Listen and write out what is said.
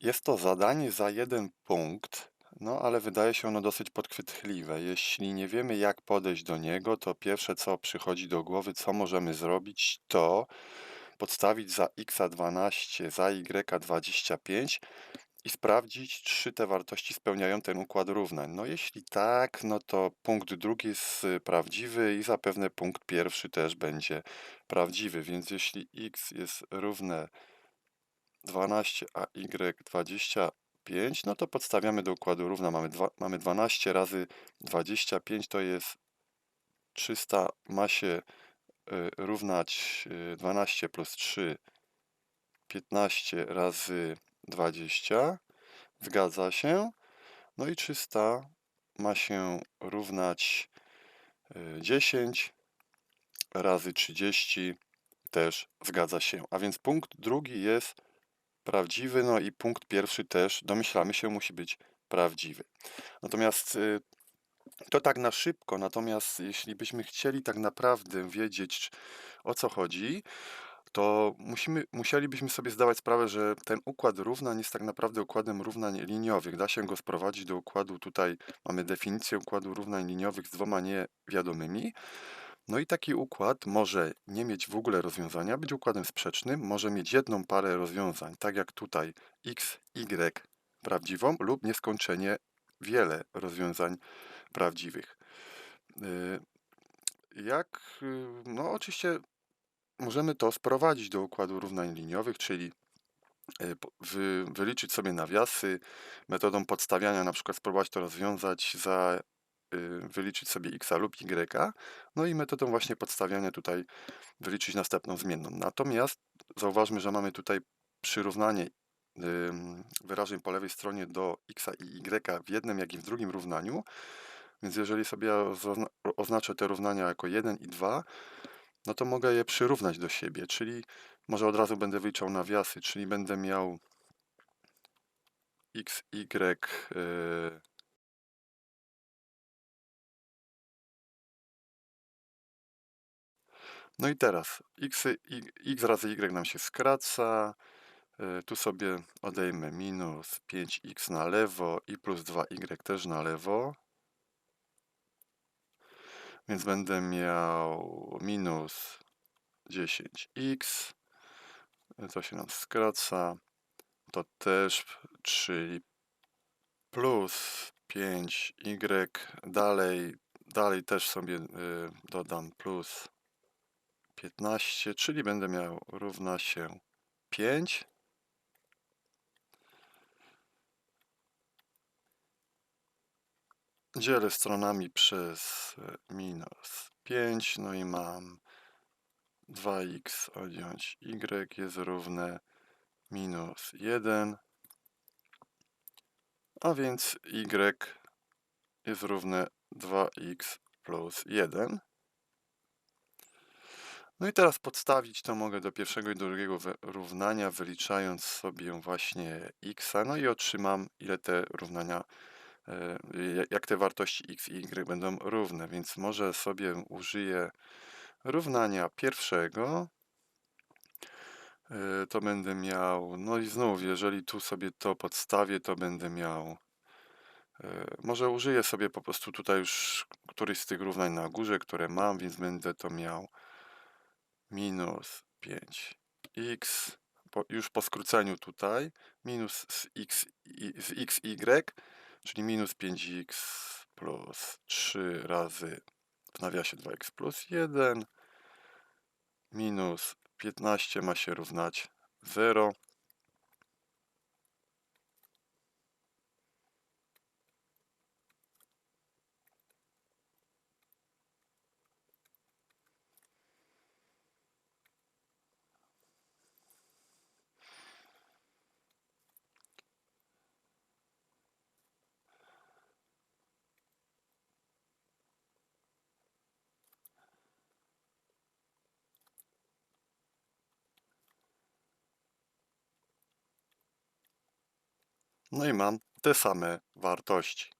Jest to zadanie za jeden punkt, no ale wydaje się ono dosyć podchwytliwe. Jeśli nie wiemy, jak podejść do niego, to pierwsze, co przychodzi do głowy, co możemy zrobić, to podstawić za x 12, za y 25 i sprawdzić, czy te wartości spełniają ten układ równań. No jeśli tak, no to punkt drugi jest y, prawdziwy i zapewne punkt pierwszy też będzie prawdziwy. Więc jeśli x jest równe 12, a y 25, no to podstawiamy do układu równa. Mamy, dwa, mamy 12 razy 25 to jest 300 ma się y, równać y, 12 plus 3 15 razy 20 zgadza się no i 300 ma się równać y, 10 razy 30 też zgadza się a więc punkt drugi jest prawdziwy no i punkt pierwszy też domyślamy się musi być prawdziwy natomiast y, to tak na szybko, natomiast jeśli byśmy chcieli tak naprawdę wiedzieć, o co chodzi, to musimy, musielibyśmy sobie zdawać sprawę, że ten układ równań jest tak naprawdę układem równań liniowych. Da się go sprowadzić do układu, tutaj mamy definicję układu równań liniowych z dwoma niewiadomymi. No i taki układ może nie mieć w ogóle rozwiązania, być układem sprzecznym, może mieć jedną parę rozwiązań, tak jak tutaj x, y prawdziwą lub nieskończenie wiele rozwiązań prawdziwych. Y, Jak, y, no oczywiście możemy to sprowadzić do układu równań liniowych, czyli y, wyliczyć sobie nawiasy, metodą podstawiania na przykład spróbować to rozwiązać za wyliczyć sobie x lub y, no i metodą właśnie podstawiania tutaj wyliczyć następną zmienną. Natomiast zauważmy, że mamy tutaj przyrównanie wyrażeń po lewej stronie do x i y w jednym, jak i w drugim równaniu. Więc jeżeli sobie oznaczę te równania jako 1 i 2, no to mogę je przyrównać do siebie, czyli może od razu będę wyliczał nawiasy, czyli będę miał x, y. y, No i teraz x, y, x razy y nam się skraca. y, Tu sobie odejmę minus 5x na lewo i plus 2y też na lewo. Więc będę miał minus 10x. To się nam skraca. To też, czyli plus 5y. Dalej, dalej też sobie y, dodam plus 15, czyli będę miał równa się 5. Dzielę stronami przez e, minus 5, no i mam 2x odjąć y jest równe minus 1, a więc y jest równe 2x plus 1. No i teraz podstawić to mogę do pierwszego i drugiego równania, wyliczając sobie właśnie x, no i otrzymam ile te równania, e, ja- jak te wartości x i y będą równe, więc może sobie użyję równania pierwszego. E, To będę miał, no i znów, jeżeli tu sobie to podstawię, to będę miał, e, może użyję sobie po prostu tutaj już któryś z tych równań na górze, które mam, więc będę to miał minus 5x, po, już po skróceniu tutaj, minus z x, z x, y, czyli minus 5x plus 3 razy w nawiasie 2x plus 1, minus 15 ma się równać 0. No i mam te same wartości.